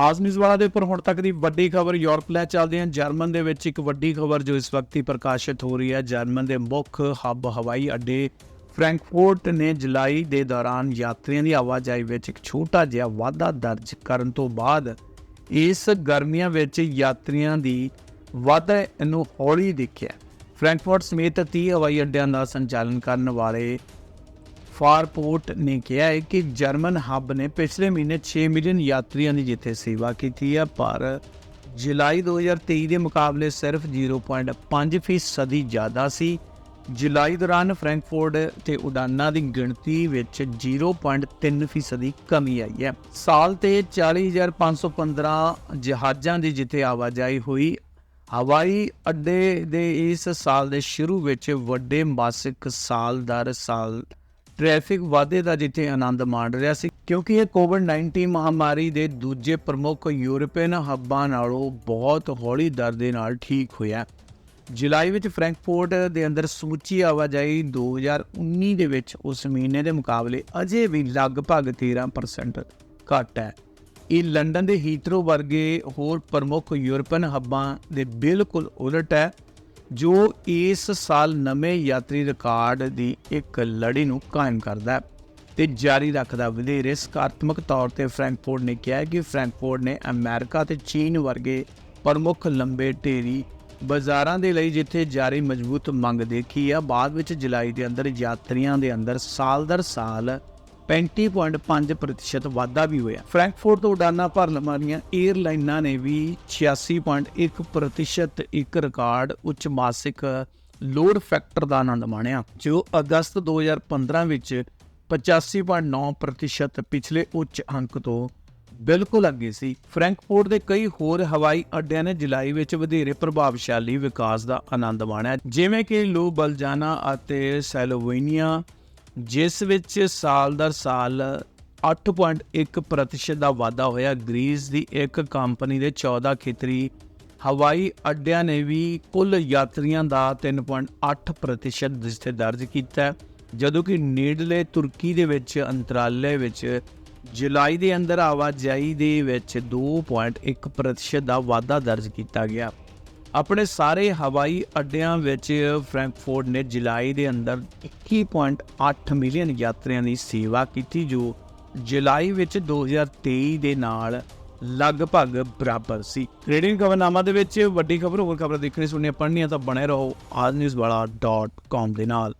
ਆਜ ਨਿਊਜ਼ ਵਾਲਾ ਦੇ ਉੱਪਰ ਹੁਣ ਤੱਕ ਦੀ ਵੱਡੀ ਖਬਰ ਯੂਰਪ ਲੈ ਚੱਲਦੇ ਹਾਂ। ਜਰਮਨ ਦੇ ਵਿੱਚ ਇੱਕ ਵੱਡੀ ਖਬਰ ਜੋ ਇਸ ਵਕਤ ਹੀ ਪ੍ਰਕਾਸ਼ਿਤ ਹੋ ਰਹੀ ਹੈ। ਜਰਮਨ ਦੇ ਮੁੱਖ ਹੱਬ ਹਵਾਈ ਅੱਡੇ ਫ੍ਰੈਂਕਫਰਟ ਨੇ ਜੁਲਾਈ ਦੇ ਦੌਰਾਨ ਯਾਤਰੀਆਂ ਦੀ ਆਵਾਜਾਈ ਵਿੱਚ ਇੱਕ ਛੋਟਾ ਜਿਹਾ ਵਾਧਾ ਦਰਜ ਕਰਨ ਤੋਂ ਬਾਅਦ ਇਸ ਗਰਮੀਆਂ ਵਿੱਚ ਯਾਤਰੀਆਂ ਦੀ ਵਾਧੇ ਨੂੰ ਹੌਲੀ ਦੇਖਿਆ। ਫ੍ਰੈਂਕਫਰਟ ਸਮੇਤ 30 ਹਵਾਈ ਅੱਡਿਆਂ ਦਾ ਸੰਚਾਲਨ ਕਰਨ ਵਾਲੇ ਫਾਰਪੋਰਟ ਨੇ ਕਿਹਾ ਹੈ ਕਿ ਜਰਮਨ ਹੱਬ ਨੇ ਪਿਛਲੇ ਮਹੀਨੇ 6 ਮਿਲੀਅਨ ਯਾਤਰੀਆਂ ਦੀ ਜਿੱਥੇ ਸੇਵਾ ਕੀਤੀ ਹੈ, ਪਰ ਜੁਲਾਈ 2023 ਦੇ ਮੁਕਾਬਲੇ ਸਿਰਫ 0.5 ਫੀਸਦੀ ਜ਼ਿਆਦਾ ਸੀ। ਜੁਲਾਈ ਦੌਰਾਨ ਫ੍ਰੈਂਕਫਰਟ ਤੇ ਉਡਾਨਾਂ ਦੀ ਗਿਣਤੀ ਵਿੱਚ 0.3 ਫੀਸਦੀ ਕਮੀ ਆਈ ਹੈ। ਸਾਲ ਤੇ 40515 ਜਹਾਜ਼ਾਂ ਦੀ ਜਿੱਥੇ ਆਵਾਜਾਈ ਹੋਈ, ਹਵਾਈ ਅੱਡੇ ਦੇ ਇਸ ਸਾਲ ਦੇ ਸ਼ੁਰੂ ਵਿੱਚ ਵੱਡੇ ਮਾਸਿਕ ਸਾਲ ਦਰ ਸਾਲ ਟ੍ਰੈਫਿਕ ਵਾਧੇ ਦਾ ਜਿੱਥੇ ਆਨੰਦ ਮਾਣ ਰਿਹਾ ਸੀ, ਕਿਉਂਕਿ ਇਹ ਕੋਵਿਡ-19 ਮਹਾਮਾਰੀ ਦੇ ਦੂਜੇ ਪ੍ਰਮੁੱਖ ਯੂਰਪੀਅਨ ਹੱਬਾਂ ਨਾਲੋਂ ਬਹੁਤ ਹੌਲੀ ਦਰ ਦੇ ਨਾਲ ਠੀਕ ਹੋਇਆ। ਜੁਲਾਈ ਵਿੱਚ ਫ੍ਰੈਂਕਫਰਟ ਦੇ ਅੰਦਰ ਸਮੁੱਚੀ ਆਵਾਜਾਈ 2019 ਦੇ ਵਿੱਚ ਉਸ ਮਹੀਨੇ ਦੇ ਮੁਕਾਬਲੇ ਅਜੇ ਵੀ ਲਗਭਗ 13% ਘੱਟ ਹੈ। ਇਹ ਲੰਡਨ ਦੇ ਹੀਥਰੋ ਵਰਗੇ ਹੋਰ ਪ੍ਰਮੁੱਖ ਯੂਰਪੀਅਨ ਹੱਬਾਂ ਦੇ ਬਿਲਕੁਲ ਉਲਟ ਹੈ। ਜੋ ਇਸ ਸਾਲ ਨਵੇਂ ਯਾਤਰੀ ਰਿਕਾਰਡ ਦੀ ਇੱਕ ਲੜੀ ਨੂੰ ਕਾਇਮ ਕਰਦਾ ਹੈ ਤੇ ਜਾਰੀ ਰੱਖਦਾ ਵਧੇਰੇ ਸਕਾਰਾਤਮਕ ਤੌਰ ਤੇ ਫ੍ਰੈਂਕਫਰਟ ਨੇ ਕਿਹਾ ਕਿ ਫ੍ਰੈਂਕਫਰਟ ਨੇ ਅਮਰੀਕਾ ਤੇ ਚੀਨ ਵਰਗੇ ਪ੍ਰਮੁੱਖ ਲੰਬੇ ਢੇਰੀ ਬਾਜ਼ਾਰਾਂ ਦੇ ਲਈ ਜਿੱਥੇ ਜਾਰੀ ਮਜ਼ਬੂਤ ਮੰਗ ਦੇਖੀ ਆ, ਬਾਅਦ ਵਿੱਚ ਜੁਲਾਈ ਦੇ ਅੰਦਰ ਯਾਤਰੀਆਂ ਦੇ ਅੰਦਰ ਸਾਲ ਦਰ ਸਾਲ 35.5% ਵਾਧਾ ਵੀ ਹੋਇਆ। ਫ੍ਰੈਂਕਫਰਟ ਤੋਂ ਉਡਾਨਾਂ ਭਰਨ ਵਾਲੀਆਂ 에ਅਰਲਾਈਨਾਂ ਨੇ ਵੀ 86.1% ਇੱਕ ਰਿਕਾਰਡ ਉੱਚ ਮਾਸਿਕ ਲੋਡ ਫੈਕਟਰ ਦਾ ਆਨੰਦ ਮਾਣਿਆ, ਜੋ ਅਗਸਤ 2015 ਵਿੱਚ 85.9% ਪਿਛਲੇ ਉੱਚ ਅੰਕ ਤੋਂ ਬਿਲਕੁਲ ਅੱਗੇ ਸੀ। ਫ੍ਰੈਂਕਫਰਟ ਦੇ ਕਈ ਹੋਰ ਹਵਾਈ ਅੱਡਿਆਂ ਨੇ ਜੁਲਾਈ ਵਿੱਚ ਵਧੇਰੇ ਪ੍ਰਭਾਵਸ਼ਾਲੀ ਵਿਕਾਸ ਦਾ ਆਨੰਦ ਮਾਣਿਆ, ਜਿਵੇਂ ਕਿ ਲੂ ਬਲਜਾਨਾ ਅਤੇ ਸੈਲੋਵੇਨੀਆ ਜਿਸ ਵਿੱਚ ਸਾਲ ਦਰ ਸਾਲ 8.1% ਦਾ ਵਾਧਾ ਹੋਇਆ। ਗ੍ਰੀਸ ਦੀ ਇੱਕ ਕੰਪਨੀ ਦੇ 14 ਖੇਤਰੀ ਹਵਾਈ ਅੱਡਿਆਂ ਨੇ ਵੀ ਕੁੱਲ ਯਾਤਰੀਆਂ ਦਾ 3.8% ਜਿੱਥੇ ਦਰਜ ਕੀਤਾ ਜਦੋਂ ਕਿ ਨੇੜਲੇ ਤੁਰਕੀ ਦੇ ਵਿੱਚ, ਅੰਤਰਾਲੇ ਵਿੱਚ ਜੁਲਾਈ ਦੇ ਅੰਦਰ ਆਵਾਜਾਈ ਦੇ ਵਿੱਚ 2.1% ਦਾ ਵਾਧਾ ਦਰਜ ਕੀਤਾ ਗਿਆ। ਆਪਣੇ ਸਾਰੇ ਹਵਾਈ ਅੱਡਿਆਂ ਵਿੱਚ ਫ੍ਰੈਂਕਫਰਟ ਨੇ ਜੁਲਾਈ ਦੇ ਅੰਦਰ 21.8 ਮਿਲੀਅਨ ਯਾਤਰੀਆਂ ਦੀ ਸੇਵਾ ਕੀਤੀ, ਜੋ ਜੁਲਾਈ ਵਿੱਚ 2023 ਦੇ ਨਾਲ ਲਗਭਗ ਬਰਾਬਰ ਸੀ। ਟ੍ਰੇਡਿੰਗ ਖਬਰਨਾਮਾ ਦੇ ਵਿੱਚ ਵੱਡੀ ਖਬਰ, ਹੋਰ ਖਬਰਾਂ ਦੇਖਣੀ ਸੁਣਨੀਆਂ ਪੜ੍ਹਨੀਆਂ ਤਾਂ ਬਣੇ ਰਹੋ ਆਜ ਨਿਊਜ਼ ਵਾਲਾ .com ਦੇ ਨਾਲ।